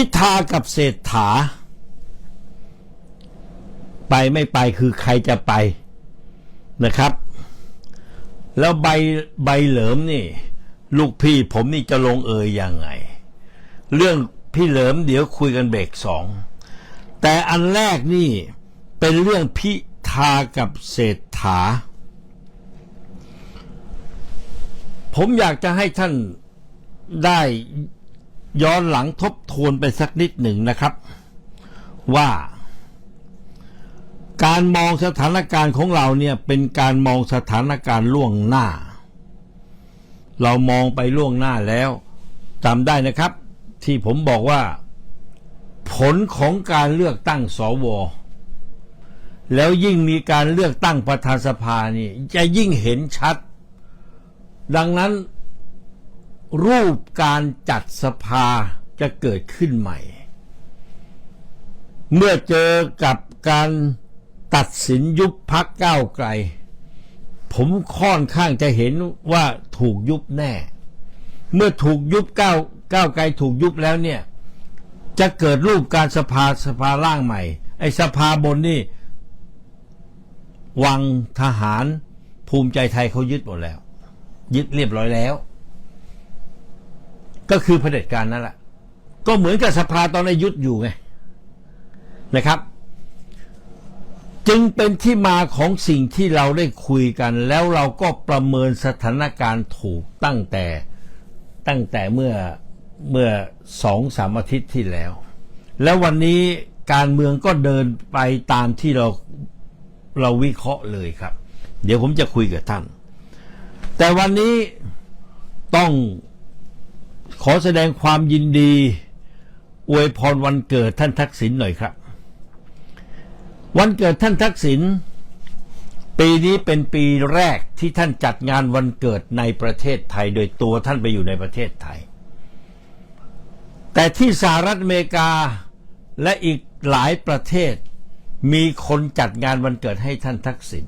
พิธากับเศรษฐา ไปไม่ไปคือใครจะไปนะครับ แล้วใบใบเหลิมนี่ ลูกพี่ผมนี่จะลงเอยยังไง เรื่องพี่เหลิมเดี๋ยวคุยกันเบรกสอง แต่อันแรกนี่เป็นเรื่องพิธากับเศรษฐา ผมอยากจะให้ท่านได้ ย้อนหลังทบทวนไปสักนิดหนึ่งนะครับ ว่า การมองสถานการณ์ของเราเนี่ยเป็นการมองสถานการณ์ล่วงหน้า เรามองไปล่วงหน้าแล้วจำได้นะครับ ที่ผมบอกว่า ผลของการเลือกตั้งสวแล้วยิ่งมีการเลือกตั้งประธานสภานี่จะยิ่งเห็นชัด ดังนั้น รูปการจัดสภาจะเกิดขึ้นใหม่ เมื่อเจอกับการตัดสินยุบพักก้าวไกล ผมค่อนข้างจะเห็นว่าถูกยุบแน่ เมื่อถูกยุบก้าวก้าวไกลถูกยุบแล้วเนี่ย จะเกิดรูปการสภาสภาล่างใหม่ ไอ้สภาบนนี่ วังทหารภูมิใจไทยเขายึดหมดแล้ว ยึดเรียบร้อยแล้ว ก็คือเผด็จการนั่นแหละ ก็เหมือนกับสภาตอนอายุทธอยู่ไงนะครับ จึงเป็นที่มาของสิ่งที่เราได้คุยกัน แล้วเราก็ประเมินสถานการณ์ถูกตั้งแต่ตั้งแต่เมื่อเมื่อสองสามอาทิตย์ที่แล้ว แล้ววันนี้การเมืองก็เดินไปตามที่เราเราวิเคราะห์เลยครับ เดี๋ยวผมจะคุยกับท่าน แต่วันนี้ต้อง ขอแสดงความยินดี อวยพรวันเกิดท่านทักษิณหน่อยครับ วันเกิดท่านทักษิณปีนี้เป็นปีแรกที่ท่านจัดงานวันเกิดในประเทศไทย โดยตัวท่านไปอยู่ในประเทศไทย แต่ที่สหรัฐอเมริกาและอีกหลายประเทศมีคนจัดงานวันเกิดให้ท่านทักษิณ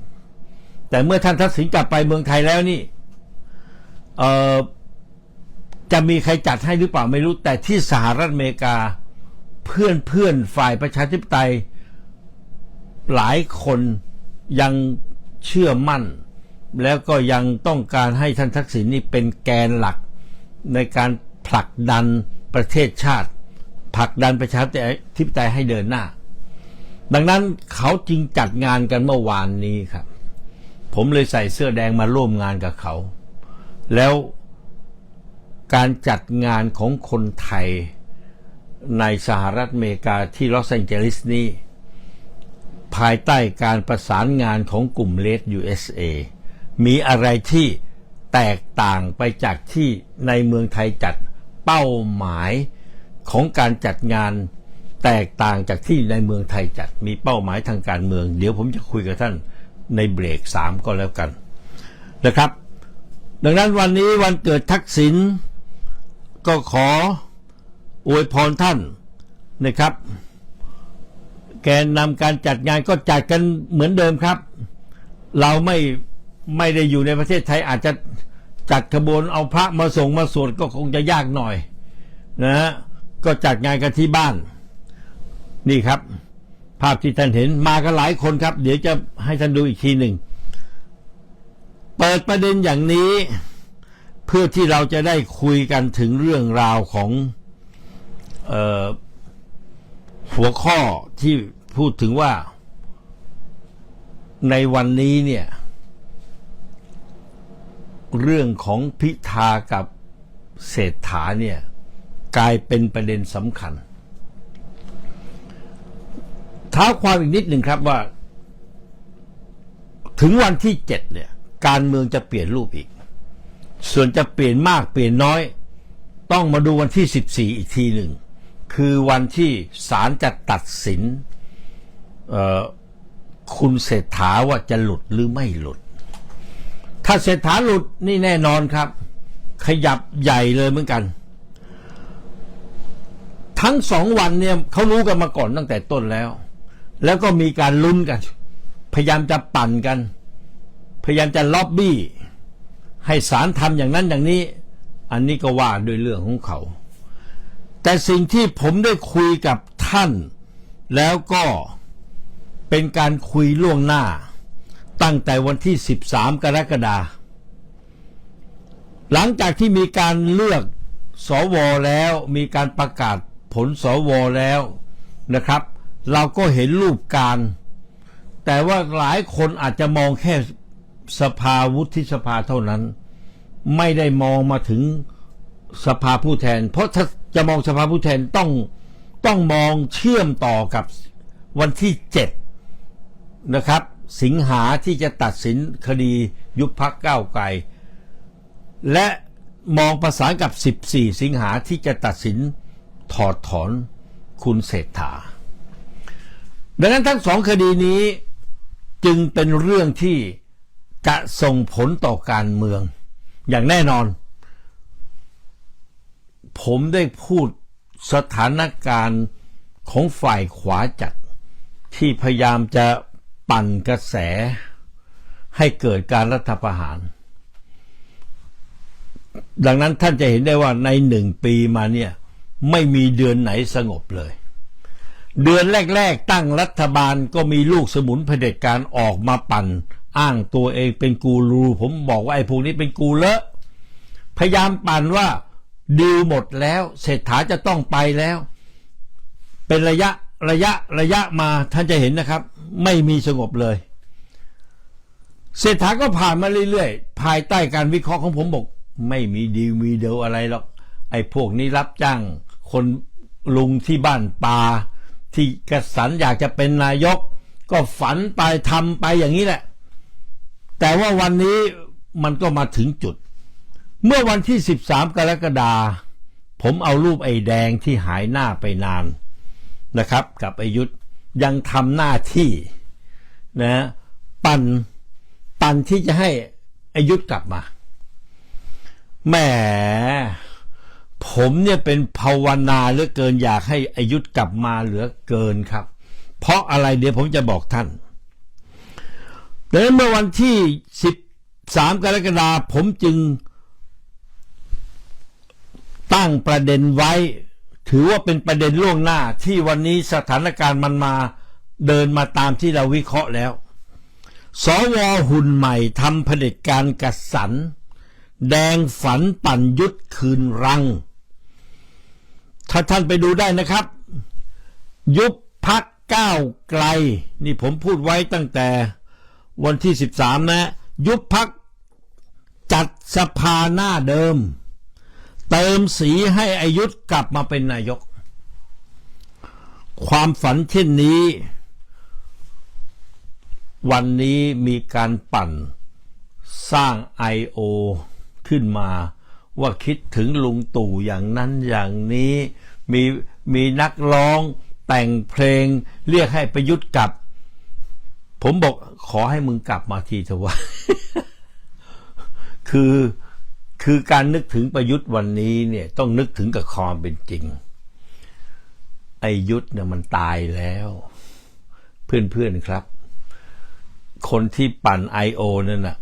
แต่เมื่อท่านทักษิณกลับไปเมืองไทยแล้วนี่ เอ่อ จะมีใครจัดให้หรือเปล่าไม่รู้ แต่ที่สหรัฐอเมริกาเพื่อนเพื่อนฝ่ายประชาธิปไตย หลายคนยังเชื่อมั่น แล้วก็ยังต้องการให้ท่านทักษิณนี่เป็นแกนหลักในการผลักดันประเทศชาติ ผลักดันประชาธิปไตยให้เดินหน้า ดังนั้นเขาจึงจัดงานกันเมื่อวานนี้ครับ ผมเลยใส่เสื้อแดงมาร่วมงานกับเขา แล้ว การจัดงานของคนไทยในสหรัฐอเมริกาที่ลอสแองเจลิสนี้ ภายใต้การประสานงานของกลุ่มเลด USA มีอะไรที่แตกต่างไปจากที่ในเมืองไทยจัดเป้าหมายของการจัดงานแตกต่างจากที่ในเมืองไทยจัดมีเป้าหมายทางการเมือง เดี๋ยวผมจะคุยกับท่านในเบรกสามก็แล้วกันนะครับ ดังนั้นวันนี้วันเกิดทักษิณ ก็ขออวยพรท่านนะครับ แกนนำการจัดงานก็จัดกันเหมือนเดิมครับ เราไม่ไม่ได้อยู่ในประเทศไทยอาจจะจัดขบวนเอาพระมาส่งมาสวดก็คงจะยากหน่อยนะฮะก็จัดงานกันที่บ้าน นี่ครับ ภาพที่ท่านเห็นมากันหลายคนครับ เดี๋ยวจะให้ท่านดูอีกทีหนึ่ง เปิดประเด็นอย่างนี้ พื่อที่เราจะได้คุยกันถึงเรื่องราวของออหัวข้อที่พูดถึงว่า ในวันนี้เนี่ย เรื่องของพิธากับเศรษฐาเนี่ย กลายเป็นประเด็นสำคัญท้าความอีกนิดหนึ่งครับว่า ถึงวันที่เจ็ดเนี่ย การเมืองจะเปลี่ยนรูปอีก ส่วนจะเปลี่ยนมากเปลี่ยนน้อย ต้องมาดูวันที่สิบสี่อีกทีหนึ่ง คือวันที่ศาลจะตัดสินคุณเศรษฐาว่าจะหลุดหรือไม่หลุด ถ้าเศรษฐาหลุดนี่แน่นอนครับ ขยับใหญ่เลยเหมือนกัน ทั้งสองวันเนี่ยเขารู้กันมาก่อนตั้งแต่ต้นแล้ว แล้วก็มีการลุ้นกัน พยายามจะปั่นกัน พยายามจะล็อบบี้ ให้ศาลทำอย่างนั้นอย่างนี้ อันนี้ก็ว่าโดยเรื่องของเขา แต่สิ่งที่ผมได้คุยกับท่าน แล้วก็เป็นการคุยล่วงหน้า ตั้งแต่วันที่ 13 กรกฎาคมหลังจากที่มีการเลือกสวแล้วมีการประกาศผลสวแล้วนะครับ เราก็เห็นรูปการ แต่ว่าหลายคนอาจจะมองแค่ สภาวุฒิสภาเท่านั้น ไม่ได้มองมาถึงสภาผู้แทน เพราะถ้าจะมองสภาผู้แทนต้องต้องมองเชื่อมต่อกับวันที่เจ็ดนะครับ สิงหาที่จะตัดสินคดียุบพักก้าวไกลและมองประสานกับ 14 สิงหาที่จะตัดสินถอดถอนคุณเศรษฐา ดังนั้นทั้งสองคดีนี้จึงเป็นเรื่องที่ จะส่งผลต่อการเมือง อย่างแน่นอน ผมได้พูดสถานการณ์ของฝ่ายขวาจัด ที่พยายามจะปั่นกระแส ให้เกิดการรัฐประหาร ดังนั้นท่านจะเห็นได้ว่าในหนึ่งปีมาเนี่ยไม่มีเดือนไหนสงบเลย เดือนแรก ๆ ตั้งรัฐบาลก็มีลูกสมุนเผด็จการออกมาปั่น อ้างตัวเองเป็นกูรูผมบอกว่าไอ้พวกนี้เป็นกูเลอะพยายามปั่นว่าดีลหมดแล้วเศรษฐาจะต้องไปแล้ว เป็นระยะระยะระยะมาท่านจะเห็นนะครับ ไม่มีสงบเลย เศรษฐาก็ผ่านมาเรื่อยๆ ภายใต้การวิเคราะห์ของผมบอก ไม่มีดีลมีเดลอะไรหรอกไอ้พวกนี้รับจ้างคนลุงที่บ้านปาที่กระสันอยากจะเป็นนายก ก็ฝันไปทำไปอย่างนี้แหละ แต่ว่าวันนี้มันก็มาถึงจุด เมื่อวันที่ 13 กรกฎาคมผมเอารูปไอ้แดงที่หายหน้าไปนานนะครับ กับไอยุทธยังทำหน้าที่นะปันปันที่จะให้ไอยุทธกลับมาแหมผมเนี่ยเป็นภาวนาเหลือเกินอยากให้ไอยุธกลับมาเหลือเกินครับ เพราะอะไรเดี๋ยวผมจะบอกท่าน ดังนั้นเมื่อวันที่ 13 กรกฎาคมผมจึง ตั้งประเด็นไว้ ถือว่าเป็นประเด็นล่วงหน้าที่วันนี้สถานการณ์มันมาเดินมาตามที่เราวิเคราะห์แล้ว สวหุ่นใหม่ทำเผด็จการกระสัน แดงฝันปั่นยุดคืนรัง ถ้าท่านไปดูได้นะครับ ยุบพักก้าวไกล นี่ผมพูดไว้ตั้งแต่ วันที่ 13 นะ ยุบพักจัดสภาหน้าเดิม เติมสีให้อายุธกลับมาเป็นนายก ความฝันเช่นนี้ วันนี้มีการปั่นสร้าง I.O. ขึ้นมาว่าคิดถึงลุงตู่อย่างนั้นอย่างนี้ มีมีนักร้องแต่งเพลงเรียกให้ประยุทธ์กลับ ผมบอกขอให้มึงกลับมาทีเถอะวะคือคือการนึกถึงประยุทธ์วันนี้เนี่ยต้องนึกถึงกับความเป็นจริง ไอยุทธ์เนี่ยมันตายแล้ว เพื่อนๆครับ คนที่ปั่นไอโอนั่นน่ะ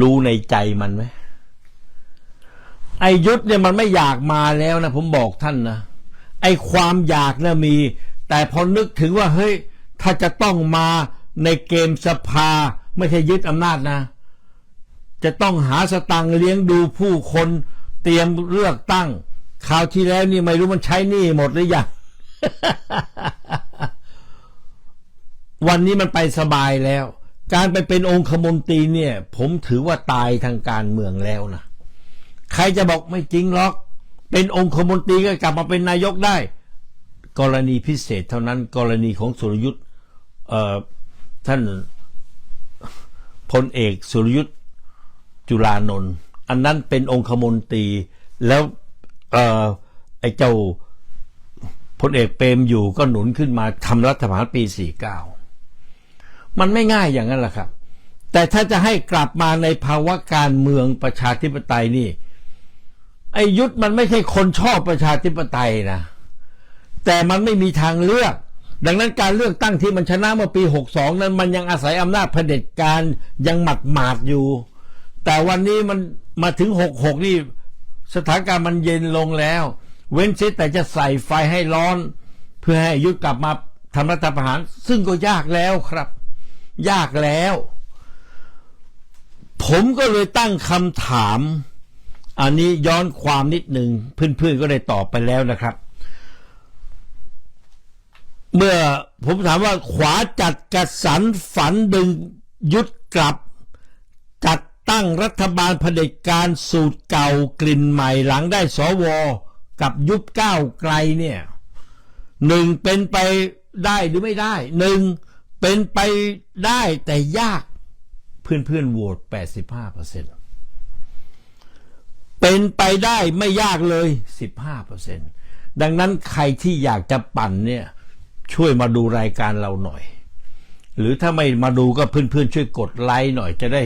รู้ในใจมันไหมไอยุทธ์เนี่ยมันไม่อยากมาแล้วนะผมบอกท่านนะไอความอยากน่ะมี แต่พอนึกถึงว่าเฮ้ยถ้าจะต้องมา ในเกมสภาไม่ใช่ยึดอำนาจนะ จะต้องหาสตังค์เลี้ยงดูผู้คนเตรียมเลือกตั้งคราวที่แล้วนี่ไม่รู้มันใช้หนี่หมดหรือยังวันนี้มันไปสบายแล้ว การไปเป็นองคมนตรีเนี่ย ผมถือว่าตายทางการเมืองแล้วนะใครจะบอกไม่จริงหรอก เป็นองคมนตรีก็กลับมาเป็นนายกได้ กรณีพิเศษเท่านั้นกรณีของสุรยุทธ์ ท่านพลเอกสุรยุทธ์จุลานนท์อันนั้นเป็นองคมนตรีแล้วเออไอ้เจ้าพลเอกเปรมอยู่ก็หนุนขึ้นมาทำรัฐประหารปี 49 มันไม่ง่ายอย่างนั้นแหละครับ แต่ถ้าจะให้กลับมาในภาวะการเมืองประชาธิปไตยนี่ ไอ้ยุทธมันไม่ใช่คนชอบประชาธิปไตยนะ แต่มันไม่มีทางเลือก ดังนั้นการเลือกตั้งที่มันชนะเมื่อปี 62 นั้นมันยังอาศัยอำนาจเผด็จการยังหมัดหมาดอยู่ แต่วันนี้มันมาถึง 66 นี่สถานการณ์มันเย็นลงแล้ว เว้นเสียแต่จะใส่ไฟให้ร้อน เพื่อให้ยุทธกลับมาทำรัฐประหาร ซึ่งก็ยากแล้วครับ ยากแล้ว ผมก็เลยตั้งคำถาม อันนี้ย้อนความนิดหนึ่งเพื่อนๆก็ได้ตอบไปแล้วนะครับ เมื่อผมถามว่าขวาจัดกระสันฝันดึงยุดกลับ จัดตั้งรัฐบาลเผด็จการสูตรเก่ากลิ่นใหม่หลังได้สวกับยุบก้าวไกลเนี่ยหนึ่งเป็นไปได้หรือไม่ได้หนึ่งเป็นไปได้แต่ยากเพื่อนเพื่อนโหวต85เปอร์เซ็นต์เป็นไปได้ไม่ยากเลย 15เปอร์เซ็นต์ดังนั้นใครที่อยากจะปั่นเนี่ย ช่วยมาดูรายการเราหน่อย หรือถ้าไม่มาดูก็เพื่อนๆช่วยกดไลค์หน่อยจะได้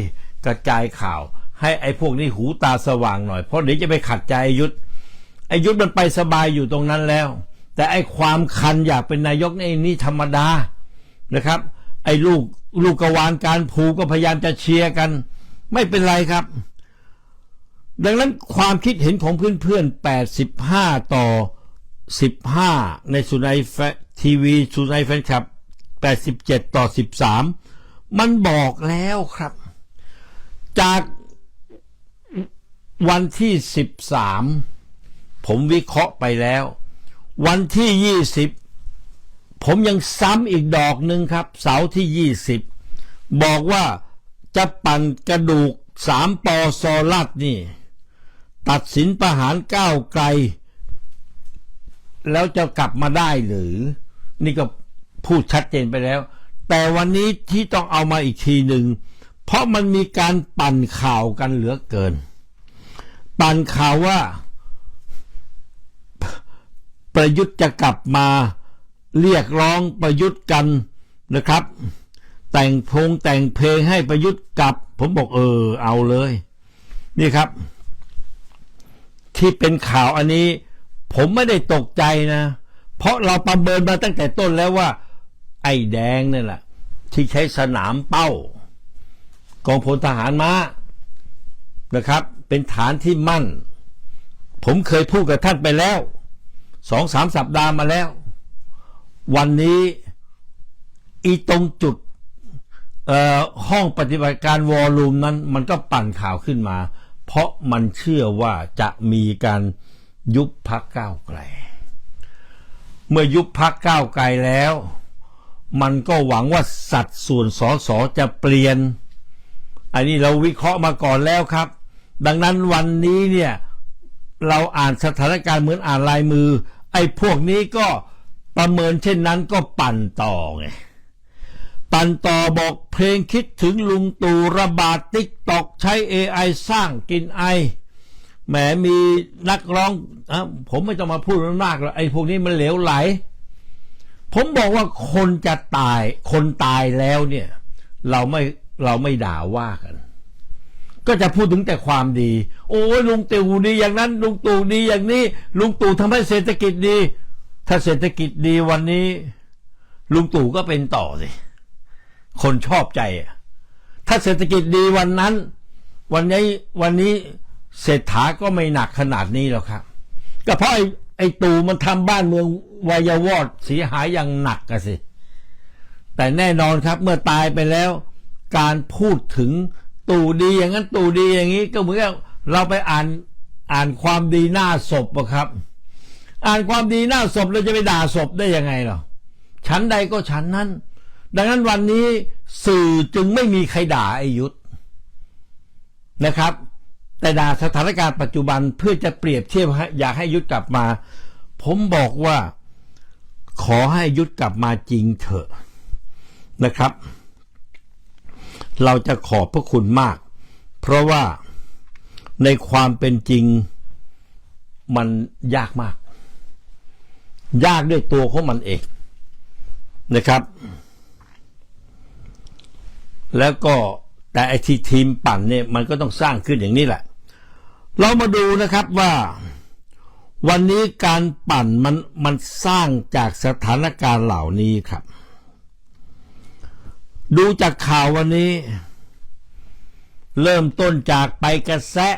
กระจายข่าว ให้ไอ้พวกนี้หูตาสว่างหน่อยเพราะเดี๋ยวจะไปขัดใจไอ้ยุทธไอ้ยุทธมันไปสบายอยู่ตรงนั้นแล้ว แต่ไอ้ความคันอยากเป็นนายกนี่นี่ธรรมดานะครับ ไอ้ลูกลูกกวานการผูก็พยายามจะเชียร์กัน ไม่เป็นไรครับ ดังนั้นความคิดเห็นของเพื่อนๆ85 ต่อ 15 ในสุนัยทีวีสุนัยแฟนคลับ 87 ต่อ 13 มันบอกแล้วครับ จากวันที่ 13 ผมวิเคราะห์ไปแล้ว วันที่ 20 ผมยังซ้ำอีกดอกหนึ่งครับ เสาร์ที่ 20 บอกว่าจะปั่นกระดูกสามปอซอลัดนี่ ตัดสินประหารก้าวไกล แล้วจะกลับมาได้หรือ นี่ก็พูดชัดเจนไปแล้ว แต่วันนี้ที่ต้องเอามาอีกทีหนึ่ง เพราะมันมีการปั่นข่าวกันเหลือเกิน ปั่นข่าวว่า ประยุทธ์จะกลับมาเรียกร้องประยุทธ์กันนะครับ แต่งพงแต่งเพลงให้ประยุทธ์กลับ ผมบอกเออเอาเลย นี่ครับ ที่เป็นข่าวอันนี้ ผมไม่ได้ตกใจนะ เพราะเราประเมินมาตั้งแต่ต้นแล้วว่า ไอ้แดงนี่แหละที่ใช้สนามเป้า กองพลทหารม้านะครับ เป็นฐานที่มั่น ผมเคยพูดกับท่านไปแล้วสองสามสัปดาห์มาแล้ว วันนี้อีตรงจุดห้องปฏิบัติการวอลลุ่มนั้น มันก็ปั่นข่าวขึ้นมา เพราะมันเชื่อว่าจะมีการ ยุบพักก้าวไกล เมื่อยุบพักก้าวไกลแล้ว มันก็หวังว่าสัดส่วนสอสอจะเปลี่ยน อันนี้เราวิเคราะห์มาก่อนแล้วครับ ดังนั้นวันนี้เนี่ยเราอ่านสถานการณ์เหมือนอ่านลายมือ ไอ้พวกนี้ก็ประเมินเช่นนั้นก็ปั่นต่อไงปั่นต่อบอกเพลงคิดถึงลุงตู่ระบาดติ๊กตอกใช้ AI สร้างกินไอ แหมมีนักร้องอะผมไม่ต้องมาพูดมากหรอกไอ้พวกนี้มันเหลวไหล ผมบอกว่าคนจะตาย คนตายแล้วเนี่ย เราไม่เราไม่ด่าว่ากัน ก็จะพูดถึงแต่ความดี โอ้ยลุงตู่ดีอย่างนั้น ลุงตู่ดีอย่างนี้ ลุงตู่ทำให้เศรษฐกิจดี ถ้าเศรษฐกิจดีวันนี้ ลุงตู่ก็เป็นต่อสิคนชอบใจอะถ้าเศรษฐกิจดีวันนั้น วันนี้วันนี้ เศรษฐาก็ไม่หนักขนาดนี้หรอกครับ ก็เพราะไอ้ไอ้ตู่มันทำบ้านเมืองวายวอดเสียหายอย่างหนักกันสิ แต่แน่นอนครับเมื่อตายไปแล้ว การพูดถึงตู่ดีอย่างนั้นตู่ดีอย่างนี้ ก็เหมือนกับเราไปอ่านอ่านความดีหน้าศพอะครับ อ่านความดีหน้าศพเราจะไปด่าศพได้ยังไงหรอฉันใดก็ฉันนั้น ดังนั้นวันนี้สื่อจึงไม่มีใครด่าไอ้ยุทธนะครับ แต่ด่าสถานการณ์ปัจจุบันเพื่อจะเปรียบเทียบอยากให้ยุทธกลับมา ผมบอกว่าขอให้ยุทธกลับมาจริงเถอะนะครับ เราจะขอบพระคุณมาก เพราะว่าในความเป็นจริงมันยากมาก ยากด้วยตัวของมันเองนะครับ แล้วก็แต่ไอทีทีมปั่นเนี่ยมันก็ต้องสร้างขึ้นอย่างนี้แหละ เรามาดูนะครับว่า วันนี้การปั่นมันมันสร้างจากสถานการณ์เหล่านี้ครับ ดูจากข่าววันนี้ เริ่มต้นจากไปกระแสะ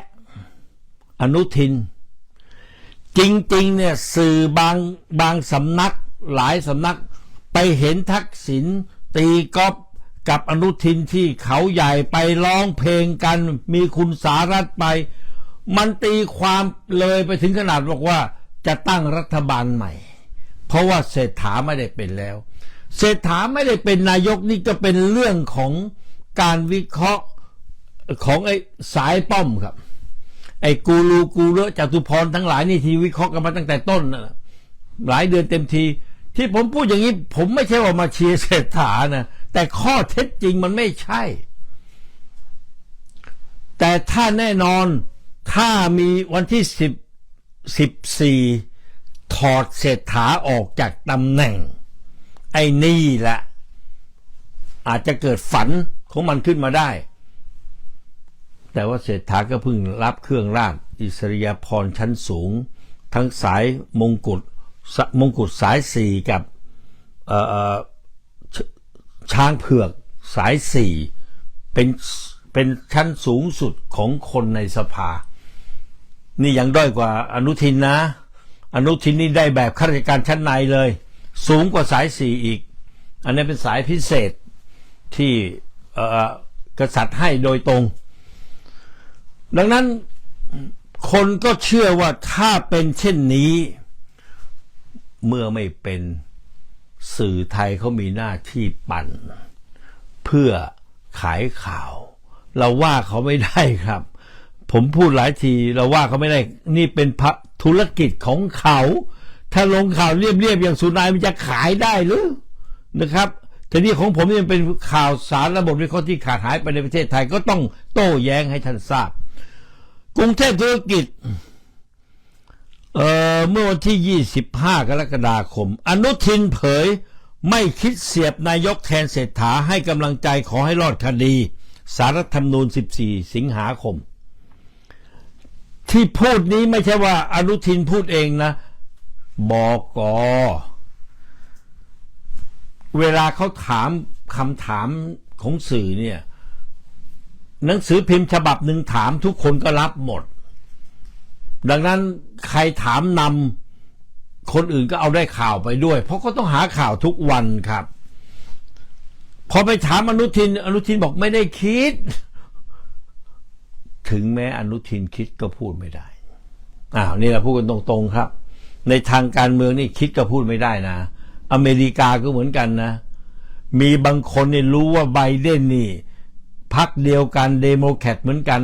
อนุทิน จริงๆเนี่ยสื่อบางบางสำนักหลายสำนักไปเห็นทักษิณตีกอล์ฟกับอนุทินที่เขาใหญ่ไปร้องเพลงกัน มีคุณสารัตไป มันตีความเลยไปถึงขนาดบอกว่าจะตั้งรัฐบาลใหม่ เพราะว่าเศรษฐาไม่ได้เป็นแล้ว เศรษฐาไม่ได้เป็นนายกนี่ก็เป็นเรื่องของการวิเคราะห์ของไอ้สายป้อมครับ ไอ้กูรูกูเรอจตุพรทั้งหลายนี่ที่วิเคราะห์กันมาตั้งแต่ต้นนะหลายเดือนเต็มที ที่ผมพูดอย่างนี้ ผมไม่ใช่ว่ามาเชียร์เศรษฐานะแต่ข้อเท็จจริงมันไม่ใช่ แต่ถ้าแน่นอน ถ้ามีวันที่สิบสิบสี่ถอดเศรษฐาออกจากตำแหน่ง ไอ้นี่แหละ อาจจะเกิดฝันของมันขึ้นมาได้ แต่ว่าเศรษฐาก็เพิ่งรับเครื่องราชอิสริยาภรณ์ชั้นสูง ทั้งสายมงกุฎมงกุฎสายสี่กับช้างเผือกสายสี่เป็นเป็นชั้นสูงสุดของคนในสภา นี่ยังด้อยกว่าอนุทินนะ อนุทินนี่ได้แบบข้าราชการชั้นในเลย สูงกว่าสายสี่อีก อันนี้เป็นสายพิเศษที่กษัตริย์ให้โดยตรง ดังนั้นคนก็เชื่อว่าถ้าเป็นเช่นนี้ เมื่อไม่เป็นสื่อไทยเขามีหน้าที่ปั่น เพื่อขายข่าว เราว่าเขาไม่ได้ครับ ผมพูดหลายทีเราว่าเขาไม่ได้ นี่เป็นพระธุรกิจของเขา ถ้าลงข่าวเรียบๆอย่างสุนายมันจะขายได้หรือนะครับทีนี้ของผมนี่มันเป็นข่าวสารระบบวิเคราะห์ที่ขาดหายไปในประเทศไทยก็ต้องโต้แย้งให้ท่านทราบ กรุงเทพธุรกิจเอ่อเมื่อวันที่ 25 กรกฎาคม อนุทินเผยไม่คิดเสียบนายกแทนเศรษฐาให้กำลังใจขอให้รอดคดี สารรัฐธรรมนูญ 14 สิงหาคม ที่พูดนี้ไม่ใช่ว่า อนุทินพูดเองนะบอกอเวลาเขาถามคำถามของสื่อเนี่ย หนังสือพิมพ์ฉบับหนึ่งถามทุกคนก็รับหมด ดังนั้นใครถามนำคนอื่นก็เอาได้ข่าวไปด้วย เพราะก็ต้องหาข่าวทุกวันครับ พอไปถามอนุทิน อนุทินบอกไม่ได้คิด ถึงแม้อนุทินคิดก็พูดไม่ได้อ้าวนี่เราพูดกันตรงๆครับ ในทางการเมืองนี่คิดก็พูดไม่ได้นะ อเมริกาก็เหมือนกันนะ มีบางคนเนี่ยรู้ว่าไบเดนนี่พักเดียวกันเดโมแครตเหมือนกัน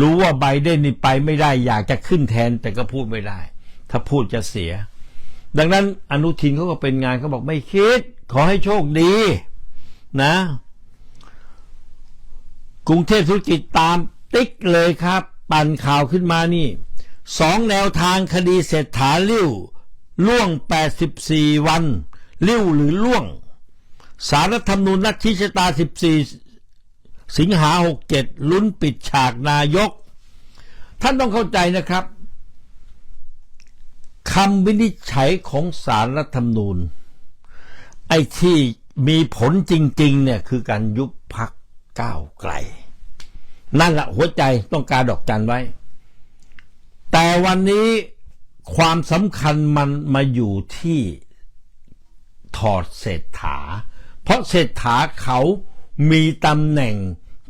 รู้ว่าไบเดนนี่ไปไม่ได้ อยากจะขึ้นแทนแต่ก็พูดไม่ได้ ถ้าพูดจะเสีย ดังนั้นอนุทินเขาก็เป็นงานเขาบอกไม่คิด ขอให้โชคดีนะ กรุงเทพธุรกิจตาม ติ๊กเลยครับ ปั่นข่าวขึ้นมานี่สองแนวทางคดีเศรษฐาลิ้วล่วง 84 วัน ลิ้วหรือล่วง สารรัฐธรรมนูญนัดชี้ชะตา 14 สิงหา 67 ลุ้นปิดฉากนายก ท่านต้องเข้าใจนะครับคำวินิจฉัยของสารรัฐธรรมนูญ ไอ้ที่มีผลจริง ๆ เนี่ยคือการยุบพักก้าวไกล นั่นแหละหัวใจต้องการดอกจันไว้ แต่วันนี้ความสำคัญมันมาอยู่ที่ถอดเศรษฐา เพราะเศรษฐาเขามีตำแหน่ง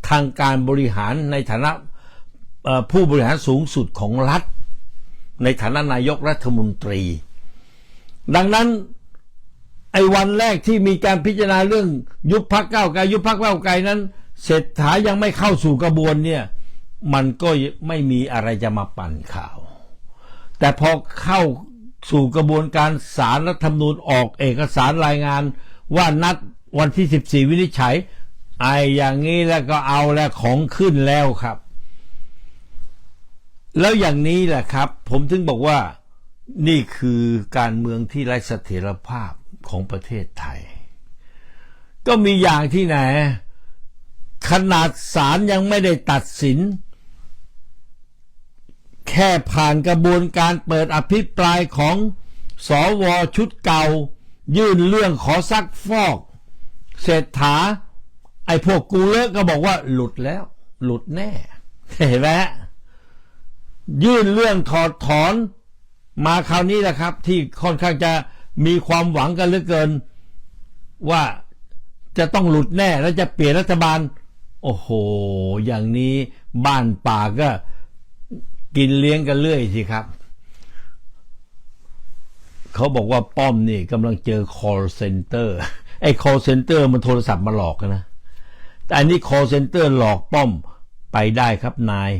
ทางการบริหารในฐานะผู้บริหารสูงสุดของรัฐ ในฐานะนายกรัฐมนตรี ดังนั้นไอ้วันแรกที่มีการพิจารณาเรื่องยุบพักเก้าไกลยุบพักเก้าไกลนั้น เศรษฐายังไม่เข้าสู่กระบวนเนี่ย มันก็ไม่มีอะไรจะมาปั่นข่าว แต่พอเข้าสู่กระบวนการสารรัฐธรรมนูญออกเอกสารรายงาน ว่านัดวันที่ 14 วินิจฉัย ไอ้อย่างนี้แล้วก็เอาแล้วของขึ้นแล้วครับ แล้วอย่างนี้แหละครับ ผมถึงบอกว่านี่คือการเมืองที่ไร้เสถียรภาพของประเทศไทย ก็มีอย่างที่ไหน ขนาดศาลยังไม่ได้ตัดสิน แค่ผ่านกระบวนการเปิดอภิปรายของสอวอชุดเก่า ยื่นเรื่องขอซักฟอก เศรษฐา ไอ้พวกกูเลอะก็บอกว่าหลุดแล้ว หลุดแน่ เห็นไหมฮะยื่นเรื่องถอดถอนมาคราวนี้แหละครับ ที่ค่อนข้างจะมีความหวังกันเหลือเกิน ว่าจะต้องหลุดแน่ แล้วจะเปลี่ยนรัฐบาล โอ้โห อย่างนี้บ้านป่าก็กินเลี้ยงกันเรื่อยสิครับ เขาบอกว่าป้อมนี่กำลังเจอ call center ไอ้ call center มันโทรศัพท์มาหลอกนนะ แต่อันนี้ call center หลอกป้อมไปได้ครับนาย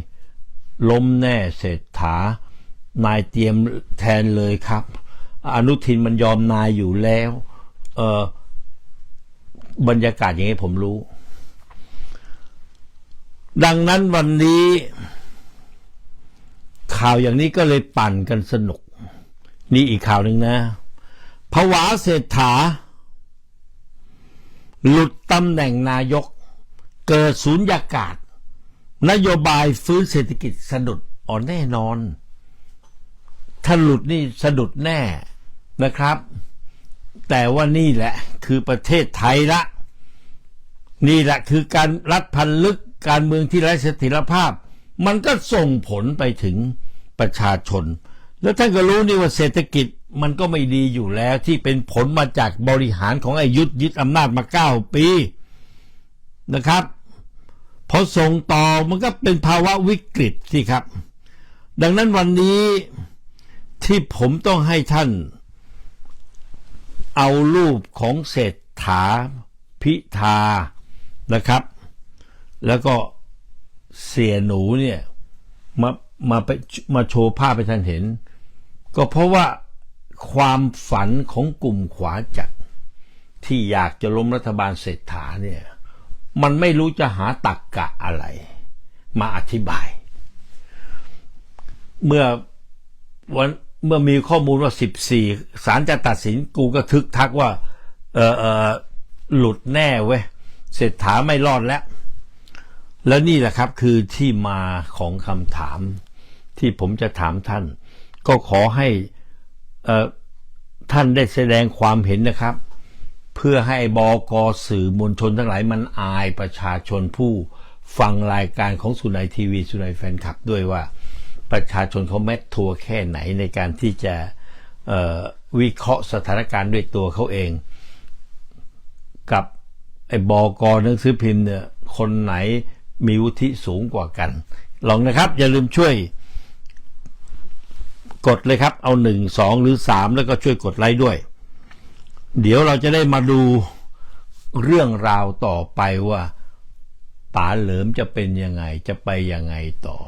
ล้มแน่เศรษฐานายเตรียมแทนเลยครับ อนุทินมันยอมนายอยู่แล้ว เออบรรยากาศอย่างนี้ผมรู้ ดังนั้นวันนี้ ข่าวอย่างนี้ก็เลยปั่นกันสนุก นี่อีกข่าวหนึ่งนะผวาเศรษฐา หลุดตำแหน่งนายก เกิดศูนยากาศ นโยบายฟื้นเศรษฐกิจสะดุดอ่อนแน่นอน ถ้าหลุดนี่สะดุดแน่นะครับ แต่ว่านี่แหละคือประเทศไทยละ นี่แหละคือการรัดพันลึก การเมืองที่ไร้เสถียรภาพ มันก็ส่งผลไปถึงประชาชน แล้วท่านก็รู้นี่ว่าเศรษฐกิจมันก็ไม่ดีอยู่แล้วที่เป็นผลมาจากบริหารของไอ้ยุทธยึดอำนาจมาเก้าปีนะครับพอส่งต่อมันก็เป็นภาวะวิกฤตสิครับ ดังนั้นวันนี้ที่ผมต้องให้ท่าน เอารูปของเศรษฐาพิธานะครับ แล้วก็เสียหนูเนี่ยมามาไปมาโชว์ภาพให้ท่านเห็น ก็เพราะว่าความฝันของกลุ่มขวาจัด ที่อยากจะล้มรัฐบาลเศรษฐาเนี่ยมันไม่รู้จะหาตักกะอะไร มาอธิบาย เมื่อวันเมื่อมีข้อมูลว่า 14ศาลจะตัดสินกูก็ทึกทักว่า เออเออหลุดแน่เว้ยเศรษฐาไม่รอดแล้ว แล้วนี่แหละครับคือที่มาของคำถาม ที่ผมจะถามท่าน ก็ขอให้ท่านได้แสดงความเห็นนะครับ เพื่อให้บอกอสื่อมวลชนทั้งหลายมันอายประชาชนผู้ฟังรายการของสุนัยทีวีสุนัยแฟนคลับด้วยว่า ประชาชนเขาแมททัวร์แค่ไหนในการที่จะวิเคราะห์สถานการณ์ด้วยตัวเขาเอง กับไอ้บอกอหนังสือพิมพ์เนี่ยคนไหน มีวุฒิสูงกว่ากัน ลองนะครับ อย่าลืมช่วย กดเลยครับ เอาหนึ่งสองหรือสามแล้วก็ช่วยกดไลค์ด้วย เดี๋ยวเราจะได้มาดูเรื่องราวต่อไปว่าป๋าเหลิมจะเป็นยังไงจะไปยังไงต่อ